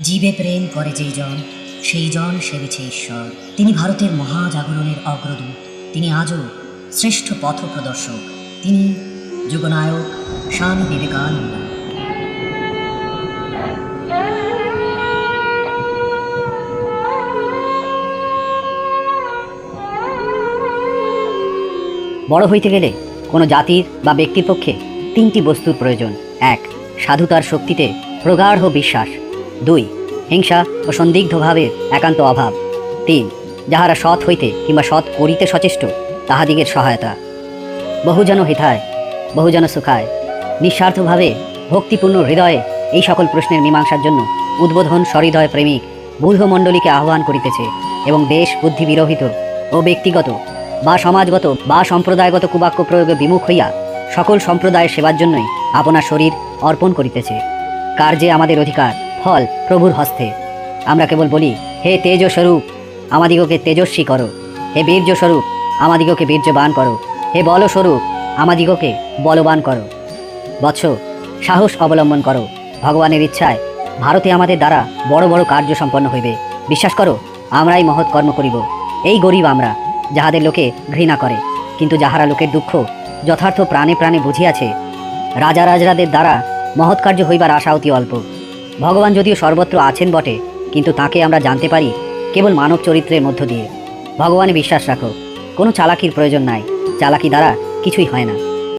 জীবে প্রেম করে যেই জন, সেই জন সেবেছে ঈশ্বর। তিনি ভারতের মহাজাগরণের অগ্রদূত। তিনি আজও শ্রেষ্ঠ পথ প্রদর্শক। তিনি যুগনায়ক স্বামী বিবেকানন্দ। বড় হইতে গেলে কোনো জাতির বা ব্যক্তির পক্ষে তিনটি বস্তুর প্রয়োজন। এক সাধুতার শক্তিতে প্রগাঢ় বিশ্বাস। দুই, হিংসা ও সন্দিগ্ধভাবে একান্ত অভাব। তিন, যাহারা সৎ হইতে কিংবা সৎ করিতে সচেষ্ট, তাহাদিগের সহায়তা। বহুজন হিতায়, বহুজন সুখায়, নিঃস্বার্থভাবে ভক্তিপূর্ণ হৃদয়ে এই সকল প্রশ্নের মীমাংসার জন্য উদ্বোধন সহৃদয় প্রেমিক বুধমণ্ডলীকে আহ্বান করিতেছে এবং দেশ বুদ্ধি বিরহিত ও ব্যক্তিগত বা সমাজগত বা সম্প্রদায়গত কুবাক্য প্রয়োগে বিমুখ হইয়া সকল সম্প্রদায়ের সেবার জন্যই আপনার শরীর অর্পণ করিতেছে। কার্যে আমাদের অধিকার ফল প্রভুর হস্তে। আমরা কেবল বলি, হে তেজ স্বরূপ আমাদিগকে তেজস্বী করো। হে বীর্য স্বরূপ আমাদিগকে বীর্যবান করো। হে বলস্বরূপ, আমাদিগকে বলবান করো। বৎস, সাহস অবলম্বন করো। ভগবানের ইচ্ছায় ভারতে আমাদের দ্বারা বড় বড় কার্য সম্পন্ন হইবে। বিশ্বাস করো, আমরাই মহৎ কর্ম করিব। এই গরিব আমরা, যাহাদের লোকে ঘৃণা করে। কিন্তু যাহারা লোকের দুঃখ যথার্থ প্রাণে প্রাণে বুঝিয়াছে, রাজা রাজরাদের দ্বারা মহৎ কার্য হইবার আশা অতি অল্প। ভগবান যদিও সর্বত্র আছেন বটে, কিন্তু তাকে আমরা জানতে পারি কেবল মানব চরিত্রের মধ্য দিয়ে। ভগবানে বিশ্বাস রাখো, কোনো চালাকির প্রয়োজন নাই। চালাকি দ্বারা কিছুই হয় না।